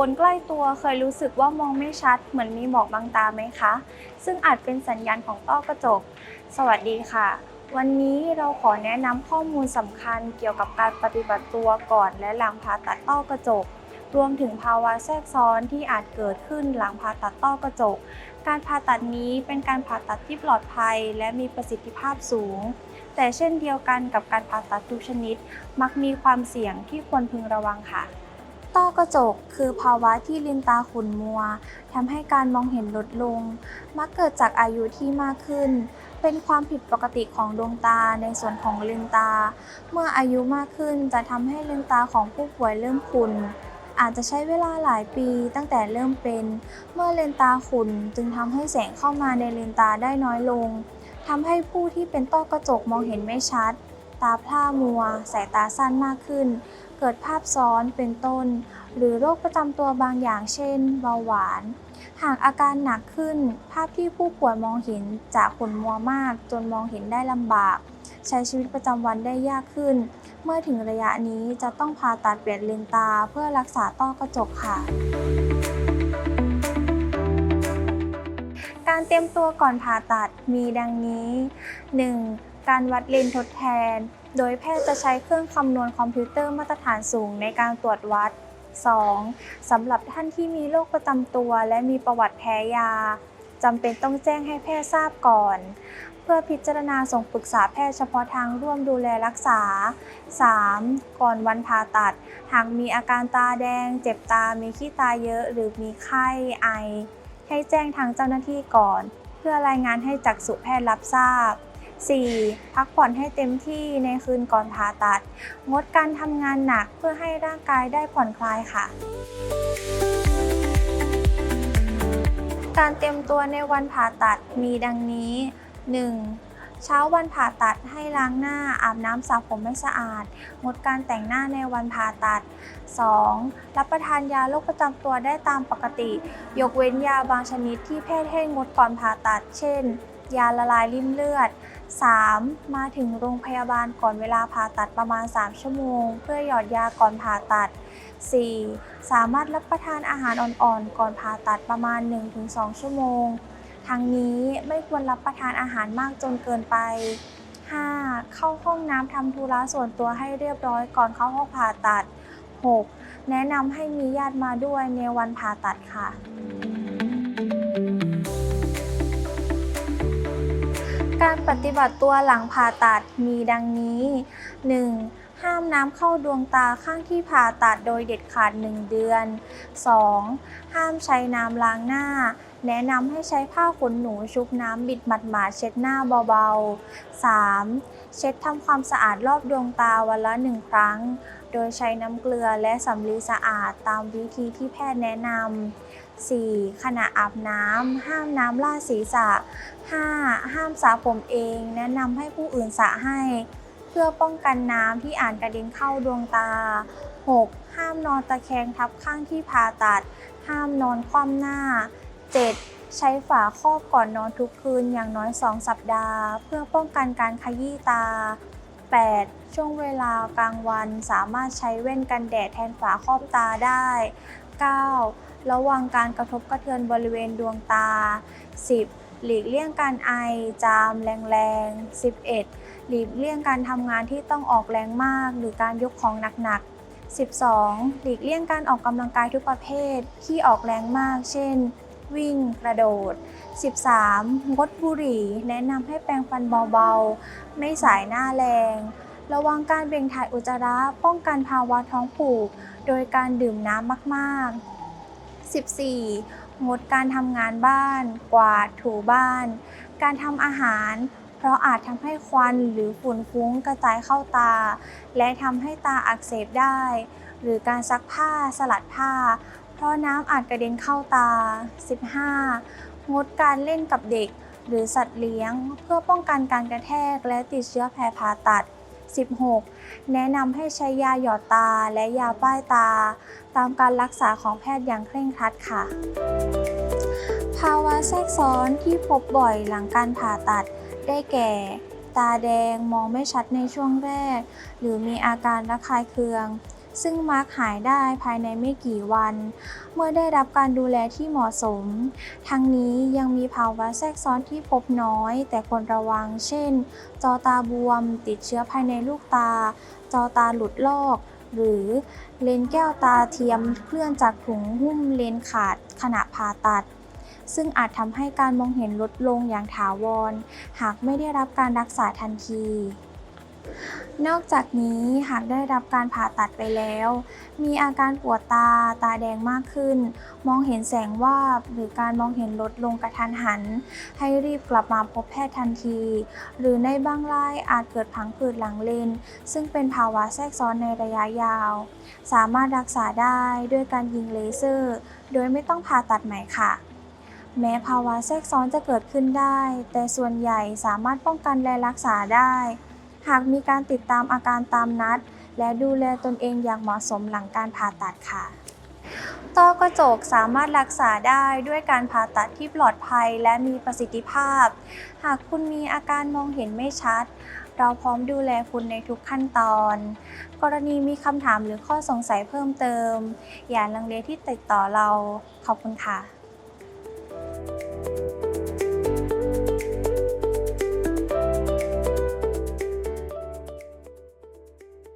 คนใกล้ตัวเคยรู้สึกว่ามองไม่ชัด เหมือนมีหมอกบังตาไหมคะ ซึ่งอาจเป็นสัญญาณของต้อกระจก สวัสดีค่ะ วันนี้เราขอแนะนำข้อมูลสำคัญเกี่ยวกับการปฏิบัติตัวก่อนและหลังผ่าตัดต้อกระจก รวมถึงภาวะแทรกซ้อนที่อาจเกิดขึ้นหลังผ่าตัดต้อกระจก การผ่าตัดนี้เป็นการผ่าตัดที่ปลอดภัย และมีประสิทธิภาพสูง แต่เช่นเดียวกันกับการผ่าตัดทุกชนิด มักมีความเสี่ยงที่ควรพึงระวังค่ะ ต้อกระจก คือภาวะที่ลินตาขุ่นมัวทำให้การมองเห็นลดลง มักเกิดจากอายุที่มากขึ้น เป็นความผิดปกติของดวงตาในส่วนของเลนตา เมื่ออายุมากขึ้นจะทำให้เลนตาของผู้ป่วยเริ่มขุ่นอาจจะใช้เวลาหลายปีตั้งแต่เริ่มเป็น เมื่อเลนตาขุ่นจึงทำให้แสงเข้ามาในเลนตาได้น้อยลงทำให้ผู้ที่เป็นต้อกระจกมองเห็นไม่ชัด ตาพร่ามัว สายตาสั้นมากขึ้น เกิดภาพซ้อนเป็นต้น หรือโรคประจำตัวบางอย่างเช่น เบาหวาน หากอาการหนักขึ้น ภาพที่ผู้ป่วยมองเห็นจะขุ่นมัวมาก จนมองเห็นได้ลำบาก ใช้ชีวิตประจำวันได้ยากขึ้น เมื่อถึงระยะนี้จะต้องผ่าตัดเปลี่ยนเลนตาเพื่อรักษาต้อกระจกค่ะการเตรียมตัวก่อนผ่าตัดมีดังนี้ 1. การวัดเลนทดแทน โดยแพทย์จะใช้เครื่องคำนวณคอมพิวเตอร์มาตรฐานสูงในการตรวจวัด 2. สำหรับท่านที่มีโรคประจำตัว และมีประวัติแพ้ยาจำเป็นต้องแจ้งให้แพทย์ทราบก่อน เพื่อพิจารณาส่งปรึกษาแพทย์เฉพาะทางร่วมดูแลรักษา 3. ก่อนวันผ่าตัด หากมีอาการตาแดง เจ็บตา มีขี้ตาเยอะ หรือมีไข้ไอ ให้แจ้งทางเจ้าหน้าที่ก่อน เพื่อรายงานให้จักษุแพทย์รับทราบ 4. พักผ่อนให้เต็มที่ในคืนก่อนผ่าตัด งดการทำงานหนักเพื่อให้ร่างกายได้ผ่อนคลายค่ะ การเตรียมตัวในวันผ่าตัดมีดังนี้ 1. เช้าวันผ่าตัดให้ล้างหน้าอาบน้ำสระผมให้สะอาด งดการแต่งหน้าในวันผ่าตัด 2. รับประทานยาโรคประจำตัวได้ตามปกติ ยกเว้นยาบางชนิดที่แพทย์ให้งดก่อนผ่าตัด เช่น ยาละลายริ่มเลือด 3. มาถึงโรงพยาบาลก่อนเวลาผ่าตัดประมาณ 3 ชั่วโมง เพื่อหยอดยาก่อนผ่าตัด 4. สามารถรับประทานอาหารอ่อนๆ ก่อนผ่าตัดประมาณ 1-2 ชั่วโมง ทั้งนี้ไม่ควรรับประทานอาหารมากจนเกินไป 5. เข้าห้องน้ำทำธุระส่วนตัวให้เรียบร้อยก่อนเข้าห้องผ่าตัด 6. แนะนำให้มีญาติมาด้วยในวันผ่าตัดค่ะ การปฏิบัติตัวหลังผ่าตัดมีดังนี้ 1. ห้ามน้ำเข้าดวงตาข้างที่ผ่าตัดโดยเด็ดขาด 1 เดือน 2. ห้ามใช้น้ำล้างหน้า แนะนำให้ใช้ผ้าขนหนูชุบน้ำบิดหมาดๆเช็ดหน้าเบาๆ 3. เช็ดทำความสะอาดรอบดวงตาวันละหนึ่งครั้ง โดยใช้น้ำเกลือและสำลีสะอาดตามวิธีที่แพทย์แนะนำ 4. ขณะอาบน้ำ ห้ามน้ำลาดศีรษะ 5. ห้ามสระผมเอง แนะนำให้ผู้อื่นสระให้ เพื่อป้องกันน้ำที่อาจกระเด็นเข้าดวงตา 6. ห้ามนอนตะแคงทับข้างที่ผ่าตัด ห้ามนอนคว่ำหน้า 7. ใช้ฝาครอบก่อนนอนทุกคืนอย่างน้อย 2 สัปดาห์ เพื่อป้องกันการขยี้ตา 8. ช่วงเวลากลางวันสามารถใช้แว่นกันแดดแทนฝาครอบตาได้ 9. ระวังการกระทบกระเทือนบริเวณดวงตา 10. หลีกเลี่ยงการไอ จาม แรงๆ 11. หลีกเลี่ยงการทำงานที่ต้องออกแรงมาก หรือการยกของหนักๆ 12. หลีกเลี่ยงการออกกำลังกายทุกประเภทที่ออกแรงมาก เช่น วิ่ง กระโดด 13. งดบุหรี่ แนะนำให้แปรงฟันเบาๆ ไม่สายหน้าแรง ระวังการเบ่งถ่ายอุจจาระ ป้องกันภาวะท้องผูก โดยการดื่มน้ำมากๆ 14. งดการทำงานบ้าน กวาดถูบ้าน การทำอาหาร เพราะอาจทำให้ควันหรือฝุ่นฟุ้งกระจายเข้าตา และทำให้ตาอักเสบได้ หรือการซักผ้าสลัดผ้า เพราะน้ำอาจกระเด็นเข้าตา 15. งดการเล่นกับเด็กหรือสัตว์เลี้ยง เพื่อป้องกันการกระแทกและติดเชื้อแผลผ่าตัด 16. แนะนำให้ใช้ยาหยอดตาและยาป้ายตา ตามการรักษาของแพทย์อย่างเคร่งครัดค่ะ ภาวะแทรกซ้อนที่พบบ่อยหลังการผ่าตัดได้แก่ ตาแดงมองไม่ชัดในช่วงแรก หรือมีอาการระคายเคือง ซึ่งมักหายได้ภายในไม่กี่วัน เมื่อได้รับการดูแลที่เหมาะสม ทั้งนี้ยังมีภาวะแทรกซ้อนที่พบน้อย แต่ควรระวัง เช่น จอตาบวม ติดเชื้อภายในลูกตา จอตาหลุดลอก หรือเลนส์แก้วตาเทียมเคลื่อนจากถุงหุ้มเลนส์ขาดขณะผ่าตัดซึ่งอาจทำให้การมองเห็นลดลงอย่างถาวร หากไม่ได้รับการรักษาทันที นอกจากนี้หากได้รับการผ่าตัดไปแล้ว มีอาการปวดตาตาแดงมากขึ้น มองเห็นแสงวาบหรือการมองเห็นลดลงกระทันหัน ให้รีบกลับมาพบแพทย์ทันที หรือในบางรายอาจเกิดพังผืดหลังเลน ซึ่งเป็นภาวะแทรกซ้อนในระยะยาว สามารถรักษาได้ด้วยการยิงเลเซอร์ โดยไม่ต้องผ่าตัดใหม่ค่ะแม้ภาวะแทรกซ้อนจะเกิดขึ้นได้ แต่ส่วนใหญ่สามารถป้องกันและรักษาได้ หากมีการติดตามอาการตามนัด และดูแลตนเองอย่างเหมาะสมหลังการผ่าตัดค่ะต้อกระจกสามารถรักษาได้ด้วยการผ่าตัดที่ปลอดภัยและมีประสิทธิภาพ หากคุณมีอาการมองเห็นไม่ชัด เราพร้อมดูแลคุณในทุกขั้นตอน กรณีมีคำถามหรือข้อสงสัยเพิ่มเติม อย่าลังเลที่ติดต่อเรา ขอบคุณค่ะ